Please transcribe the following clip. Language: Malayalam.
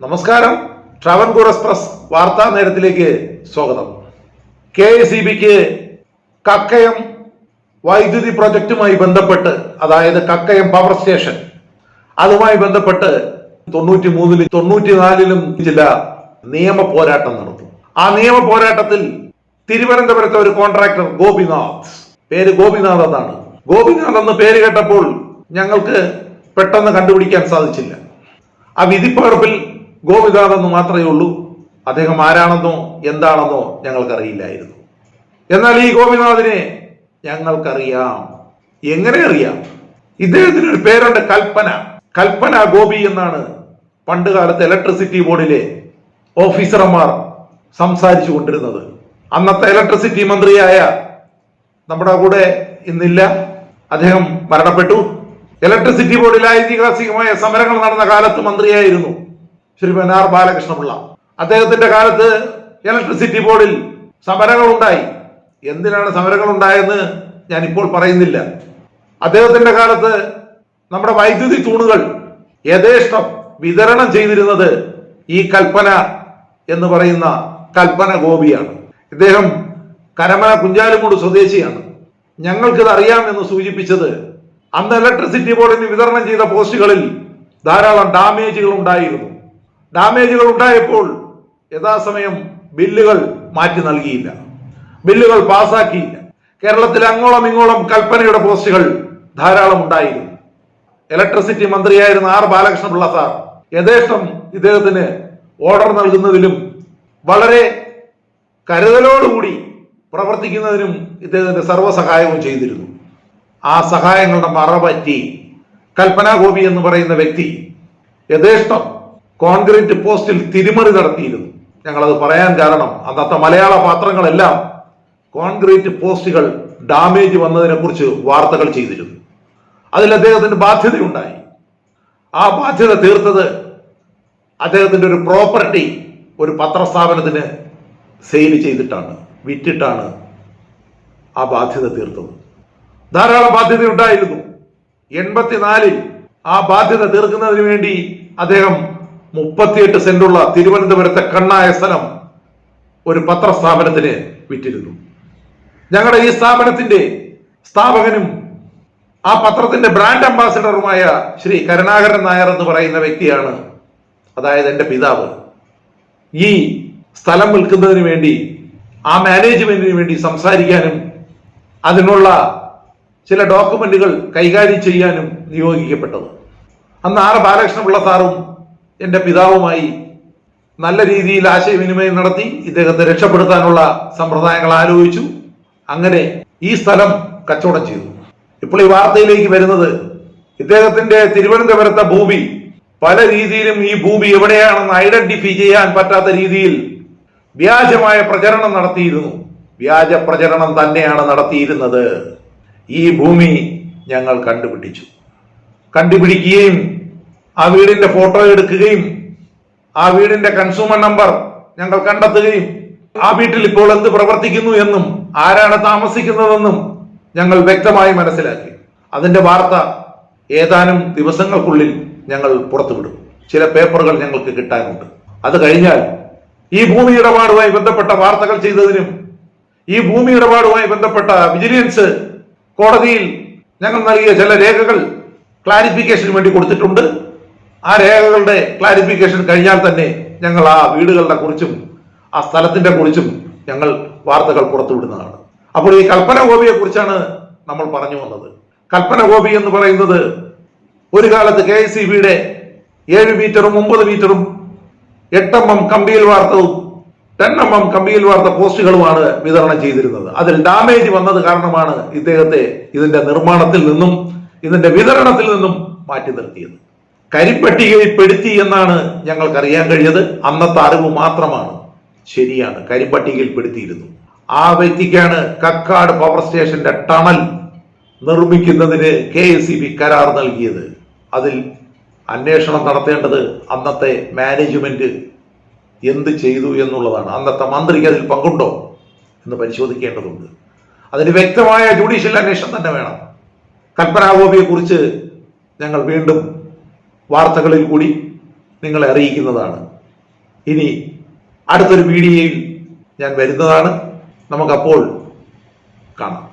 നമസ്കാരം. ട്രാവൻകൂർ എക്സ്പ്രസ് വാർത്താ നേരത്തിലേക്ക് സ്വാഗതം. കെ എസ് ഇ ബിക്ക് കക്കയം വൈദ്യുതി പ്രൊജക്റ്റുമായി ബന്ധപ്പെട്ട് അതായത് കക്കയം പവർ സ്റ്റേഷൻ അതുമായി ബന്ധപ്പെട്ട് തൊണ്ണൂറ്റി മൂന്നിലും തൊണ്ണൂറ്റിനാലിലും ചില നിയമ പോരാട്ടം നടത്തും ആ നിയമ പോരാട്ടത്തിൽ തിരുവനന്തപുരത്തെ ഒരു കോൺട്രാക്ടർ ഗോപിനാഥ് പേര് ഗോപിനാഥ് എന്നാണ്. ഗോപിനാഥ് എന്ന് പേര് കേട്ടപ്പോൾ ഞങ്ങൾക്ക് പെട്ടെന്ന് കണ്ടുപിടിക്കാൻ സാധിച്ചില്ല. ആ വിധിപ്പകർപ്പിൽ ഗോപിനാഥ് എന്ന് മാത്രമേ ഉള്ളൂ. അദ്ദേഹം ആരാണെന്നോ എന്താണെന്നോ ഞങ്ങൾക്കറിയില്ലായിരുന്നു. എന്നാൽ ഈ ഗോപിനാഥിനെ ഞങ്ങൾക്കറിയാം. എങ്ങനെ അറിയാം? ഇദ്ദേഹത്തിന് ഒരു പേരുണ്ട് കൽപ്പന. കൽപ്പന ഗോപി എന്നാണ് പണ്ട് കാലത്ത് ഇലക്ട്രിസിറ്റി ബോർഡിലെ ഓഫീസർമാർ സംസാരിച്ചു കൊണ്ടിരുന്നത്. അന്നത്തെ ഇലക്ട്രിസിറ്റി മന്ത്രിയായ നമ്മുടെ കൂടെ ഇന്നില്ല. അദ്ദേഹം മരണപ്പെട്ടു. ഇലക്ട്രിസിറ്റി ബോർഡിൽ ഐതിഹാസികമായ സമരങ്ങൾ നടന്ന കാലത്ത് മന്ത്രിയായിരുന്നു. ശ്രീ ആർ ബാലകൃഷ്ണപിള്ള. അദ്ദേഹത്തിന്റെ കാലത്ത് ഇലക്ട്രിസിറ്റി ബോർഡിൽ സമരങ്ങൾ ഉണ്ടായി എന്തിനാണ് സമരങ്ങൾ ഉണ്ടായെന്ന് ഞാൻ ഇപ്പോൾ പറയുന്നില്ല. അദ്ദേഹത്തിന്റെ കാലത്ത് നമ്മുടെ വൈദ്യുതി തൂണുകൾ യഥേഷ്ടം വിതരണം ചെയ്തിരുന്നത് ഈ കൽപ്പന എന്ന് പറയുന്ന കൽപ്പന ഗോപിയാണ്. ഇദ്ദേഹം കരമന കുഞ്ചാലുമൂട് സ്വദേശിയാണ്. ഞങ്ങൾക്കിത് അറിയാം എന്ന് സൂചിപ്പിച്ചത് അന്ന് ഇലക്ട്രിസിറ്റി ബോർഡിന് വിതരണം ചെയ്ത പോസ്റ്റുകളിൽ ധാരാളം ഡാമേജുകൾ ഉണ്ടായിരുന്നു. ഡാമേജുകൾ ഉണ്ടായപ്പോൾ യഥാസമയം ബില്ലുകൾ മാറ്റി നൽകിയില്ല. ബില്ലുകൾ പാസാക്കിയില്ല. കേരളത്തിൽ അങ്ങോളം ഇങ്ങോളം കൽപ്പനയുടെ പോസ്റ്റുകൾ ധാരാളം ഉണ്ടായിരുന്നു. ഇലക്ട്രിസിറ്റി മന്ത്രിയായിരുന്ന ആർ ബാലകൃഷ്ണപിള്ള സാർ യഥേഷ്ടം ഇദ്ദേഹത്തിന് ഓർഡർ നൽകുന്നതിലും വളരെ കരുതലോടുകൂടി പ്രവർത്തിക്കുന്നതിനും ഇദ്ദേഹത്തിന്റെ സർവസഹായവും ചെയ്തിരുന്നു. ആ സഹായങ്ങളുടെ മറപറ്റി കൽപ്പന ഗോപി എന്ന് പറയുന്ന വ്യക്തി യഥേഷ്ടം കോൺക്രീറ്റ് പോസ്റ്റിൽ തിരിമറി നടത്തിയിരുന്നു. ഞങ്ങളത് പറയാൻ കാരണം അന്നത്തെ മലയാള പാത്രങ്ങളെല്ലാം കോൺക്രീറ്റ് പോസ്റ്റുകൾ ഡാമേജ് വന്നതിനെ കുറിച്ച് വാർത്തകൾ ചെയ്തിരുന്നു. അതിൽ അദ്ദേഹത്തിന് ബാധ്യതയുണ്ടായി. ആ ബാധ്യത തീർത്തത് അദ്ദേഹത്തിന്റെ ഒരു പ്രോപ്പർട്ടി ഒരു പത്രസ്ഥാപനത്തിന് സെയിൽ ചെയ്തിട്ടാണ് വിറ്റിട്ടാണ് ആ ബാധ്യത തീർത്തത്. ധാരാളം ബാധ്യതയുണ്ടായിരുന്നു എൺപത്തിനാലിൽ ആ ബാധ്യത തീർക്കുന്നതിന് വേണ്ടി അദ്ദേഹം മുപ്പത്തിയെട്ട് സെന്റുള്ള തിരുവനന്തപുരത്തെ കണ്ണായ സ്ഥലം ഒരു പത്രസ്ഥാപനത്തിന് വിറ്റിരുന്നു. ഞങ്ങളുടെ ഈ സ്ഥാപനത്തിന്റെ സ്ഥാപകനും ആ പത്രത്തിന്റെ ബ്രാൻഡ് അംബാസിഡറുമായ ശ്രീ കരുണാകരൻ നായർ എന്ന് പറയുന്ന വ്യക്തിയാണ് അതായത് എന്റെ പിതാവ്. ഈ സ്ഥലം വിൽക്കുന്നതിന് വേണ്ടി ആ മാനേജ്മെന്റിന് വേണ്ടി സംസാരിക്കാനും അതിനുള്ള ചില ഡോക്യുമെന്റുകൾ കൈകാര്യം ചെയ്യാനും നിയോഗിക്കപ്പെട്ടത്. അന്ന് ആർ ബാലകൃഷ്ണപിള്ള സാറും എന്റെ പിതാവുമായി നല്ല രീതിയിൽ ആശയവിനിമയം നടത്തി ഇദ്ദേഹത്തെ രക്ഷപ്പെടുത്താനുള്ള സമ്പ്രദായങ്ങൾ ആലോചിച്ചു. അങ്ങനെ ഈ സ്ഥലം കച്ചവടം ചെയ്തു. ഇപ്പോൾ ഈ വാർത്തയിലേക്ക് വരുന്നത് ഇദ്ദേഹത്തിന്റെ തിരുവനന്തപുരത്തെ ഭൂമി. പല രീതിയിലും ഈ ഭൂമി എവിടെയാണെന്ന് ഐഡന്റിഫൈ ചെയ്യാൻ പറ്റാത്ത രീതിയിൽ വ്യാജമായ പ്രചരണം നടത്തിയിരുന്നു. വ്യാജ പ്രചരണം തന്നെയാണ് നടത്തിയിരുന്നത്. ഈ ഭൂമി ഞങ്ങൾ കണ്ടുപിടിച്ചു. കണ്ടുപിടിക്കുകയും ആ വീടിന്റെ ഫോട്ടോ എടുക്കുകയും ആ വീടിന്റെ കൺസ്യൂമർ നമ്പർ ഞങ്ങൾ കണ്ടെത്തുകയും ആ വീട്ടിൽ ഇപ്പോൾ എന്ത് പ്രവർത്തിക്കുന്നു എന്നും ആരാണ് താമസിക്കുന്നതെന്നും ഞങ്ങൾ വ്യക്തമായി മനസ്സിലാക്കി. അതിന്റെ വാർത്ത ഏതാനും ദിവസങ്ങൾക്കുള്ളിൽ ഞങ്ങൾ പുറത്തുവിടും. ചില പേപ്പറുകൾ ഞങ്ങൾക്ക് കിട്ടാനുണ്ട് അത് കഴിഞ്ഞാൽ ഈ ഭൂമി ഇടപാടുമായി ബന്ധപ്പെട്ട വാർത്തകൾ ചെയ്തതിനും ഈ ഭൂമി ഇടപാടുമായി ബന്ധപ്പെട്ട വിജിലൻസ് കോടതിയിൽ ഞങ്ങൾ നൽകിയ ചില രേഖകൾ ക്ലാരിഫിക്കേഷന് വേണ്ടി കൊടുത്തിട്ടുണ്ട്. ആ രേഖകളുടെ ക്ലാരിഫിക്കേഷൻ കഴിഞ്ഞാൽ തന്നെ ഞങ്ങൾ ആ വീടുകളുടെ കുറിച്ചും ആ സ്ഥലത്തിന്റെ കുറിച്ചും ഞങ്ങൾ വാർത്തകൾ പുറത്തുവിടുന്നതാണ്. അപ്പോൾ ഈ കൽപ്പന ഗോപിയെ കുറിച്ചാണ് നമ്മൾ പറഞ്ഞു വന്നത്. കൽപ്പന ഗോപി എന്ന് പറയുന്നത് ഒരു കാലത്ത് കെ എസ് സി ബിയുടെ ഏഴ് മീറ്ററും ഒമ്പത് മീറ്ററും എട്ട് എം കമ്പിയിൽ വാർത്തവും ടെൻ കമ്പിയിൽ വാർത്ത പോസ്റ്റുകളുമാണ് വിതരണം ചെയ്തിരുന്നത്. അതിൽ ഡാമേജ് വന്നത് കാരണമാണ് ഇദ്ദേഹത്തെ ഇതിന്റെ നിർമ്മാണത്തിൽ നിന്നും ഇതിന്റെ വിതരണത്തിൽ നിന്നും മാറ്റി നിർത്തിയത്. കരിപ്പട്ടികയിൽ പെടുത്തി എന്നാണ് ഞങ്ങൾക്കറിയാൻ കഴിഞ്ഞത് അന്നത്തെ അറിവ് മാത്രമാണ്. ശരിയാണ്. കരിപ്പട്ടികയിൽപ്പെടുത്തിയിരുന്നു. ആ വ്യക്തിക്കാണ് കക്കാട് പവർ സ്റ്റേഷന്റെ ടണൽ നിർമ്മിക്കുന്നതിന് കെ എസ് ബി കരാർ നൽകിയത്. അതിൽ അന്വേഷണം നടത്തേണ്ടത് അന്നത്തെ മാനേജ്മെന്റ് എന്ത് ചെയ്തു എന്നുള്ളതാണ്. അന്നത്തെ മന്ത്രിക്ക് അതിൽ പങ്കുണ്ടോ എന്ന് പരിശോധിക്കേണ്ടതുണ്ട്. അതിന് വ്യക്തമായ ജുഡീഷ്യൽ അന്വേഷണം തന്നെ വേണം. കൽപ്പന ഗോപിയെ കുറിച്ച് ഞങ്ങൾ വീണ്ടും വാർത്തകളിൽ കൂടി നിങ്ങളെ അറിയിക്കുന്നതാണ്. ഇനി അടുത്തൊരു വീഡിയോയിൽ ഞാൻ വരുന്നതാണ്. നമുക്കപ്പോൾ കാണാം.